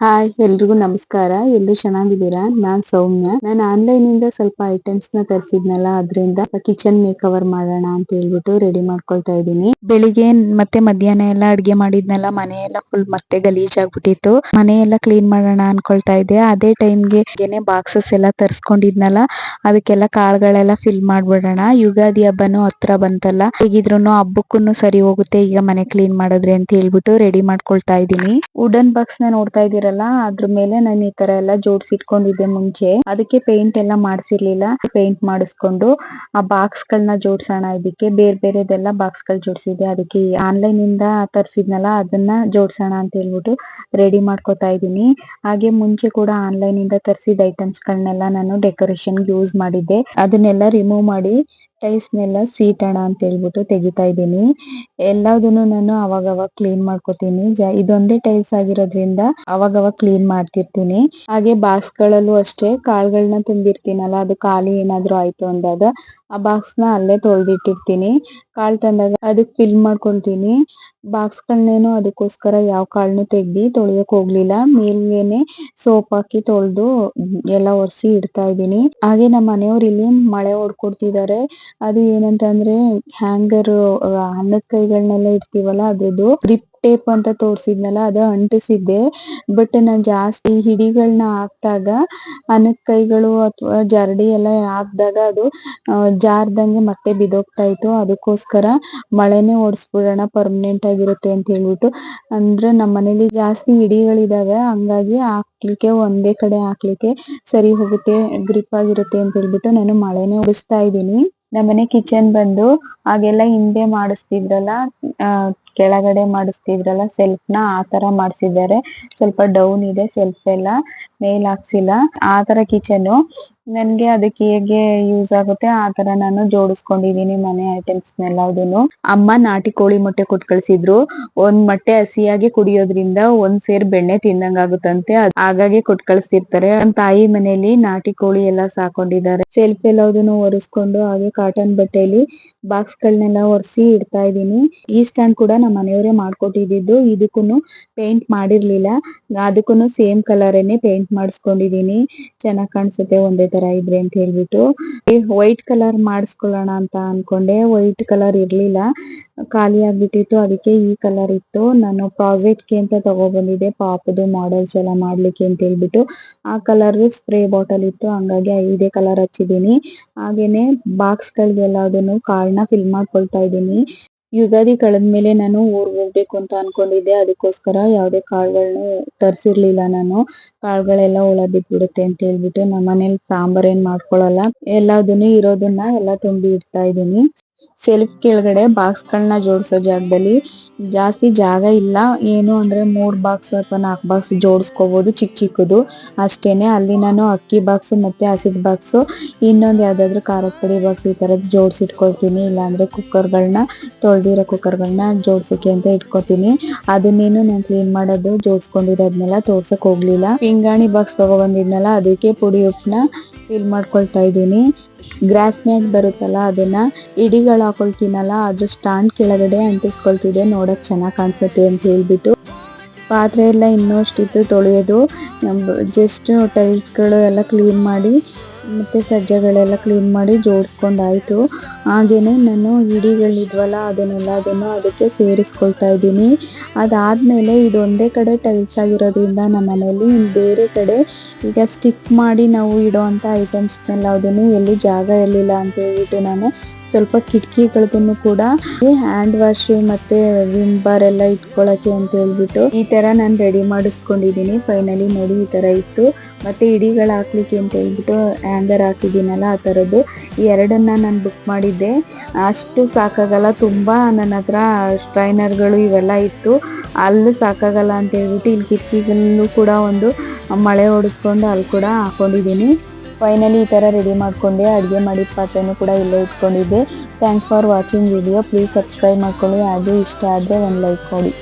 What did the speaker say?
Hi ಎಲ್ರಿಗೂ ನಮಸ್ಕಾರ. ಎಲ್ರು ಚೆನ್ನಾಗಿದ್ದೀರಾ? ನಾನ್ ಸೌಮ್ಯ. ನಾನು ಆನ್ಲೈನ್ ಇಂದ ಸ್ವಲ್ಪ ಐಟಮ್ಸ್ನ ತರಿಸಿದ್ನಲ್ಲ, ಅದ್ರಿಂದ ಕಿಚನ್ ಮೇಕ್ ಓವರ್ ಮಾಡೋಣ ಅಂತ ಹೇಳ್ಬಿಟ್ಟು ರೆಡಿ ಮಾಡ್ಕೊಳ್ತಾ ಇದ್ದೀನಿ. ಬೆಳಿಗ್ಗೆ ಮತ್ತೆ ಮಧ್ಯಾಹ್ನ ಎಲ್ಲ ಅಡ್ಗೆ ಮಾಡಿದ್ನಲ್ಲ ಮನೆ ಎಲ್ಲ ಫುಲ್ ಮತ್ತೆ ಗಲೀಜ್ ಆಗ್ಬಿಟ್ಟಿತ್ತು. ಮನೆ ಎಲ್ಲ ಕ್ಲೀನ್ ಮಾಡೋಣ ಅನ್ಕೊಳ್ತಾ ಇದ್ದೆ. ಅದೇ ಟೈಮ್ಗೆ ಏನೇ ಬಾಕ್ಸಸ್ ಎಲ್ಲ ತರಿಸ್ಕೊಂಡಿದ್ನಲ್ಲ, ಅದಕ್ಕೆಲ್ಲ ಕಾಳುಗಳೆಲ್ಲ ಫಿಲ್ ಮಾಡ್ಬಿಡೋಣ. ಯುಗಾದಿ ಹಬ್ಬನೂ ಹತ್ರ ಬಂತಲ್ಲ ಹೇಗಿದ್ರು ಹಬ್ಬಕ್ಕೂ ಸರಿ ಹೋಗುತ್ತೆ, ಈಗ ಮನೆ ಕ್ಲೀನ್ ಮಾಡಿದ್ರೆ ಅಂತ ಹೇಳ್ಬಿಟ್ಟು ರೆಡಿ ಮಾಡ್ಕೊಳ್ತಾ ಇದ್ದೀನಿ. ವುಡನ್ ಬಾಕ್ಸ್ನ ನೋಡ್ತಾ ಇದ್ದೀರಾ? ಅದ್ರ ಮೇಲೆ ನಾನು ಈ ತರ ಎಲ್ಲ ಜೋಡಿಸಿಟ್ಕೊಂಡಿದ್ದೆ ಮುಂಚೆ. ಅದಕ್ಕೆ ಪೇಂಟ್ ಎಲ್ಲ ಮಾಡ್ಸಿರ್ಲಿಲ್ಲ. ಪೇಂಟ್ ಮಾಡಿಸ್ಕೊಂಡು ಆ ಬಾಕ್ಸ್ ಗಳನ್ನ ಜೋಡ್ಸೋಣ ಇದಕ್ಕೆ. ಬೇರೆ ಬೇರೆದೆಲ್ಲ ಬಾಕ್ಸ್ಗಳು ಜೋಡಿಸಿದೆ ಅದಕ್ಕೆ ಆನ್ಲೈನ್ ಇಂದ ತರಿಸಿದ್ನಲ್ಲ, ಅದನ್ನ ಜೋಡ್ಸೋಣ ಅಂತ ಹೇಳ್ಬಿಟ್ಟು ರೆಡಿ ಮಾಡ್ಕೊತಾ ಇದ್ದೀನಿ. ಹಾಗೆ ಮುಂಚೆ ಕೂಡ ಆನ್ಲೈನ್ ಇಂದ ತರಿಸಿದ ಐಟಮ್ಸ್ ಗಳನ್ನೆಲ್ಲ ನಾನು ಡೆಕೋರೇಷನ್ ಯೂಸ್ ಮಾಡಿದ್ದೆ. ಅದನ್ನೆಲ್ಲ ರಿಮೂವ್ ಮಾಡಿ ಟೈಲ್ಸ್ನೆಲ್ಲ ಸೀಟೋಣ ಅಂತ ಹೇಳ್ಬಿಟ್ಟು ತೆಗಿತಾ ಇದ್ದೀನಿ. ಎಲ್ಲದನ್ನು ನಾನು ಅವಾಗ ಅವಾಗ ಕ್ಲೀನ್ ಮಾಡ್ಕೋತೀನಿ ಇದೊಂದೇ ಟೈಲ್ಸ್ ಆಗಿರೋದ್ರಿಂದ ಅವಾಗ ಅವಾಗ ಕ್ಲೀನ್ ಮಾಡ್ತಿರ್ತೀನಿ. ಹಾಗೆ ಬಾಕ್ಸ್ ಗಳಲ್ಲೂ ಅಷ್ಟೇ ಕಾಳುಗಳನ್ನ ತುಂಬಿರ್ತೀನಲ್ಲ, ಅದು ಖಾಲಿ ಏನಾದ್ರು ಆಯ್ತು ಅಂದಾಗ ಆ ಬಾಕ್ಸ್ನ ಅಲ್ಲೇ ತೊಳೆದಿಟ್ಟಿರ್ತೀನಿ. ಕಾಳು ತಂದಾಗ ಅದಕ್ ಫಿಲ್ ಮಾಡ್ಕೊಂತೀನಿ. ಬಾಕ್ಸ್ ಗಳನ್ನೇನು ಅದಕ್ಕೋಸ್ಕರ ಯಾವ ಕಾಳನ್ನು ತೆಗ್ದಿ ತೊಳೆಯಕ್ ಹೋಗ್ಲಿಲ್ಲ. ಮೇಲ್ಗೇನೆ ಸೋಪ್ ಹಾಕಿ ತೊಳೆದು ಎಲ್ಲ ಒರೆಸಿ ಇಡ್ತಾ ಇದ್ದೀನಿ. ಹಾಗೆ ನಮ್ಮ ಮನೆಯವ್ರು ಇಲ್ಲಿ ಮಳೆ ಹೊಡ್ಕೊಡ್ತಿದ್ದಾರೆ ಅದು ಏನಂತ ಅಂದ್ರೆ ಹ್ಯಾಂಗರ್ ಅನ್ನದ ಕೈಗಳನ್ನೆಲ್ಲ ಇಡ್ತೀವಲ್ಲ ಅದ್ರದ್ದು ಗ್ರಿಪ್ ಟೇಪ್ ಅಂತ ತೋರ್ಸಿದ್ನಲ್ಲ, ಅದು ಅಂಟಿಸಿದ್ದೆ. ಬಟ್ ನಾನ್ ಜಾಸ್ತಿ ಹಿಡಿಗಳನ್ನ ಹಾಕ್ದಾಗ, ಅನಕ್ ಕೈಗಳು ಅಥವಾ ಜರಡಿ ಎಲ್ಲ ಹಾಕ್ದಾಗ ಅದು ಜಾರ್ದಂಗೆ ಮತ್ತೆ ಬಿದ್ದೋಗ್ತಾ ಇತ್ತು. ಅದಕ್ಕೋಸ್ಕರ ಮಳೆನೆ ಓಡಿಸ್ಬಿಡೋಣ ಪರ್ಮನೆಂಟ್ ಆಗಿರುತ್ತೆ ಅಂತ ಹೇಳ್ಬಿಟ್ಟು. ಅಂದ್ರೆ ನಮ್ಮ ಮನೇಲಿ ಜಾಸ್ತಿ ಹಿಡಿಗಳಿದಾವೆ. ಹಂಗಾಗಿ ಹಾಕ್ಲಿಕ್ಕೆ, ಒಂದೇ ಕಡೆ ಹಾಕ್ಲಿಕ್ಕೆ ಸರಿ ಹೋಗುತ್ತೆ ಗ್ರಿಪ್ ಆಗಿರುತ್ತೆ ಅಂತ ಹೇಳ್ಬಿಟ್ಟು ನಾನು ಮಳೆನೆ ಓಡಿಸ್ತಾ ಇದ್ದೀನಿ. ನಮ್ಮನೆ ಕಿಚನ್ ಬಂದು ಆಗೆಲ್ಲ ಹಿಂದೆ ಮಾಡಿಸ್ತಿದ್ರಲ್ಲ ಕೆಳಗಡೆ ಮಾಡಿಸ್ತಿದ್ರಲ್ಲ ಸೆಲ್ಫ್ನ ಆತರ ಮಾಡ್ಸಿದ್ದಾರೆ. ಸ್ವಲ್ಪ ಡೌನ್ ಇದೆ ಸೆಲ್ಫ್ ಎಲ್ಲ, ಮೇಲ್ ಹಾಕ್ಸಿಲ್ಲ. ಆತರ ಕಿಚನ್ ನನ್ಗೆ ಅದಕ್ಕೆ ಹೇಗೆ ಯೂಸ್ ಆಗುತ್ತೆ, ಆ ತರ ನಾನು ಜೋಡಿಸ್ಕೊಂಡಿದೀನಿ ಮನೆ ಐಟಮ್ಸ್ ಎಲ್ಲದನ್ನು ಅಮ್ಮ ನಾಟಿ ಕೋಳಿ ಮೊಟ್ಟೆ ಕೊಟ್ಟು ಕಳ್ಸಿದ್ರು. ಒಂದ್ ಮೊಟ್ಟೆ ಹಸಿಯಾಗಿ ಕುಡಿಯೋದ್ರಿಂದ ಒಂದ್ ಸೇರ್ ಬೆಣ್ಣೆ ತಿಂದಂಗ ಆಗುತ್ತಂತೆ ಹಾಗಾಗಿ ಕೊಟ್ಟು ಕಳ್ಸಿರ್ತಾರೆ ನಮ್ ತಾಯಿ ಮನೆಯಲ್ಲಿ ನಾಟಿ ಕೋಳಿ ಎಲ್ಲ ಸಾಕೊಂಡಿದ್ದಾರೆ. ಸೆಲ್ಫ್ ಎಲ್ಲದನ್ನು ಒರೆಸ್ಕೊಂಡು ಹಾಗೆ ಕಾಟನ್ ಬಟ್ಟೆಯಲ್ಲಿ ಬಾಕ್ಸ್ ಗಳನ್ನೆಲ್ಲ ಒರೆಸಿ ಇಡ್ತಾ ಇದೀನಿ. ಈ ಸ್ಟ್ಯಾಂಡ್ ಕೂಡ ನಮ್ಮ ಮನೆಯವರೇ ಮಾಡ್ಕೊಟ್ಟಿದ್ದು ಇದಕ್ಕೂ ಪೇಂಟ್ ಮಾಡಿರ್ಲಿಲ್ಲ. ಅದಕ್ಕೂ ಸೇಮ್ ಕಲರ್ ಪೇಂಟ್ ಮಾಡಿಸ್ಕೊಂಡಿದೀನಿ. ಚೆನ್ನಾಗ್ ಕಾಣಿಸುತ್ತೆ ಒಂದೇ ತರ ಇದ್ರೆ ಅಂತ ಹೇಳ್ಬಿಟ್ಟು ವೈಟ್ ಕಲರ್ ಮಾಡಿಸ್ಕೊಳ್ಳೋಣ ಅಂತ ಅನ್ಕೊಂಡೆ. ವೈಟ್ ಕಲರ್ ಇರ್ಲಿಲ್ಲ. ಖಾಲಿ ಆಗ್ಬಿಟ್ಟಿತ್ತು. ಅದಕ್ಕೆ ಈ ಕಲರ್ ಇತ್ತು. ನಾನು ಪ್ರಾಜೆಕ್ಟ್ಗೆ ಅಂತ ತಗೊಬಂದಿದ್ದೆ. ಪಾಪದು ಮಾಡೆಲ್ಸ್ ಎಲ್ಲ ಮಾಡ್ಲಿಕ್ಕೆ ಅಂತ ಹೇಳ್ಬಿಟ್ಟು. ಆ ಕಲರ್ ಸ್ಪ್ರೇ ಬಾಟಲ್ ಇತ್ತು. ಹಂಗಾಗಿ ಇದೇ ಕಲರ್ ಹಚ್ಚಿದೀನಿ ಹಾಗೇನೆ ಬಾಕ್ಸ್ ಗಳಿಗೆಲ್ಲ ಅದನ್ನು ನ ಫಿಲ್ ಮಾಡ್ಕೊಳ್ತಾ ಇದ್ದೀನಿ. ಯುಗಾದಿ ಕಳೆದ್ಮೇಲೆ ನಾನು ಊರ್ ಹೋಗ್ಬೇಕು ಅಂತ ಅನ್ಕೊಂಡಿದ್ದೆ. ಅದಕ್ಕೋಸ್ಕರ ಯಾವ್ದೇ ಕಾಳುಗಳನ್ನು ತರ್ಸಿರ್ಲಿಲ್ಲ ನಾನು. ಕಾಳುಗಳೆಲ್ಲ ಹುಳ ಬಿದ್ಬಿಡುತ್ತೆ ಅಂತ ಹೇಳ್ಬಿಟ್ಟು ನಮ್ಮ ಮನೇಲಿ ಸಾಂಬಾರ್ ಏನ್ ಮಾಡ್ಕೊಳಲ್ಲ. ಎಲ್ಲದನ್ನು ಇರೋದನ್ನ ಎಲ್ಲ ತುಂಬಿ ಇಡ್ತಾ ಇದೀನಿ ಸೆಲ್ಫ್ ಕೆಳಗಡೆ ಬಾಕ್ಸ್ ಗಳನ್ನ ಜೋಡಿಸೋ ಜಾಗದಲ್ಲಿ ಜಾಸ್ತಿ ಜಾಗ ಇಲ್ಲ. ಏನು ಅಂದ್ರೆ ಮೂರ್ ಬಾಕ್ಸ್ ಅಥವಾ ನಾಲ್ಕು ಬಾಕ್ಸ್ ಜೋಡಿಸ್ಕೋಬಹುದು ಚಿಕ್ಕ ಚಿಕ್ಕದು. ಅಷ್ಟೇನೆ ಅಲ್ಲಿ ನಾನು ಅಕ್ಕಿ ಬಾಕ್ಸ್ ಮತ್ತೆ ಹಸಿದ್ ಬಾಕ್ಸ್ ಇನ್ನೊಂದ್ ಯಾವ್ದಾದ್ರು ಖಾರದ ಪುಡಿ ಬಾಕ್ಸ್ ಈ ತರದ್ ಜೋಡಿಸಿಟ್ಕೊಳ್ತೀನಿ. ಇಲ್ಲಾಂದ್ರೆ ಕುಕ್ಕರ್ ಗಳನ್ನ ತೊಳ್ದಿರೋ ಕುಕ್ಕರ್ ಗಳನ್ನ ಜೋಡಿಸಕ್ಕೆ ಅಂತ ಇಟ್ಕೊತೀನಿ. ಅದನ್ನೇನು ನಾನು ಕ್ಲೀನ್ ಮಾಡೋದು, ಜೋಡಿಸ್ಕೊಂಡಿರೋದ್ನೆಲ್ಲ ತೋರ್ಸಕ್ ಹೋಗ್ಲಿಲ್ಲ. ಪಿಂಗಾಣಿ ಬಾಕ್ಸ್ ತಗೊಬಂದಿದ್ನಲ್ಲ ಅದಕ್ಕೆ ಪುಡಿ ಉಪ್ಪನ್ನ ಫಿಲ್ ಮಾಡ್ಕೊಳ್ತಾ ಇದ್ದೀನಿ. ಗ್ರಾಸ್ ಮ್ಯಾಟ್ ಬರುತ್ತಲ್ಲ, ಅದನ್ನ ಇಡಿಗಳು ಹಾಕೊಳ್ತೀನಲ್ಲ ಅದ್ರ ಸ್ಟ್ಯಾಂಡ್ ಕೆಳಗಡೆ ಅಂಟಿಸ್ಕೊಳ್ತಿದೆ. ನೋಡಕ್ ಚೆನ್ನಾಗಿ ಕಾಣಿಸುತ್ತೆ ಅಂತ ಹೇಳ್ಬಿಟ್ಟು. ಪಾತ್ರೆ ಎಲ್ಲ ಇನ್ನೂ ಅಷ್ಟಿತ್ತು, ತೊಳೆಯೋದು. ಜಸ್ಟ್ ಟೈಲ್ಸ್ಗಳು ಎಲ್ಲ ಕ್ಲೀನ್ ಮಾಡಿ ಮತ್ತೆ ಸಜ್ಜೆಗಳೆಲ್ಲ ಕ್ಲೀನ್ ಮಾಡಿ ಜೋಡಿಸ್ಕೊಂಡಾಯಿತು. ಹಾಗೇನೆ ನಾನು ಇಡಿಗಳಿದ್ವಲ್ಲ, ಅದನ್ನೆಲ್ಲ ಅದನ್ನು ಅದಕ್ಕೆ ಸೇರಿಸ್ಕೊಳ್ತಾ ಇದ್ದೀನಿ. ಅದಾದಮೇಲೆ ಇದೊಂದೇ ಕಡೆ ಟೈಲ್ಸ್ ಆಗಿರೋದ್ರಿಂದ ನಮ್ಮ ಮನೇಲಿ ಬೇರೆ ಕಡೆ ಈಗ ಸ್ಟಿಕ್ ಮಾಡಿ ನಾವು ಇಡೋ ಅಂಥ ಐಟಮ್ಸ್ನೆಲ್ಲ ಅದನ್ನು ಎಲ್ಲೂ ಜಾಗ ಇರಲಿಲ್ಲ ಅಂತ ಹೇಳ್ಬಿಟ್ಟು ನಾನು ಸ್ವಲ್ಪ ಕಿಟಕಿಗಳದನ್ನು ಕೂಡ ಹ್ಯಾಂಡ್ ವಾಶ್ ಮತ್ತೆ ವಿಮ್ ಬಾರ್ ಎಲ್ಲ ಇಟ್ಕೊಳಕ್ಕೆ ಅಂತ ಹೇಳ್ಬಿಟ್ಟು ಈ ತರ ನಾನು ರೆಡಿ ಮಾಡಿಸ್ಕೊಂಡಿದ್ದೀನಿ. ಫೈನಲಿ ನೋಡಿ ಈ ತರ ಇತ್ತು. ಮತ್ತೆ ಇಡಿಗಳು ಹಾಕ್ಲಿಕ್ಕೆ ಅಂತ ಹೇಳ್ಬಿಟ್ಟು ಹ್ಯಾಂಗರ್ ಹಾಕಿದ್ದೀನಲ್ಲ ಆ ಥರದ್ದು ಈ ಎರಡನ್ನ ನಾನು ಬುಕ್ ಮಾಡಿದ್ದೆ. ಅಷ್ಟು ಸಾಕಾಗಲ್ಲ. ತುಂಬಾ ನನ್ನ ಹತ್ರ ಸ್ಟ್ರೈನರ್ಗಳು ಇವೆಲ್ಲ ಇತ್ತು. ಅಲ್ಲಿ ಸಾಕಾಗಲ್ಲ ಅಂತ ಹೇಳ್ಬಿಟ್ಟು ಇಲ್ಲಿ ಕಿಟಕಿಗಳಲ್ಲೂ ಕೂಡ ಒಂದು ಮಳೆ ಓಡಿಸ್ಕೊಂಡು ಅಲ್ಲಿ ಕೂಡ ಹಾಕೊಂಡಿದ್ದೀನಿ. ಫೈನಲಿ ಈ ಥರ ರೆಡಿ ಮಾಡ್ಕೊಂಡೆ, ಅಡುಗೆ ಮಾಡಿದ ಪಾತ್ರೆನೂ ಕೂಡ ಇಲ್ಲೇ ಇಟ್ಕೊಂಡಿದ್ದೆ. Thanks for watching video please subscribe ಮಾಡ್ಕೊಳ್ಳಿ. ಹಾಗೆ ಇಷ್ಟ ಆದರೆ ಒಂದು ಲೈಕ್ ಕೊಡಿ.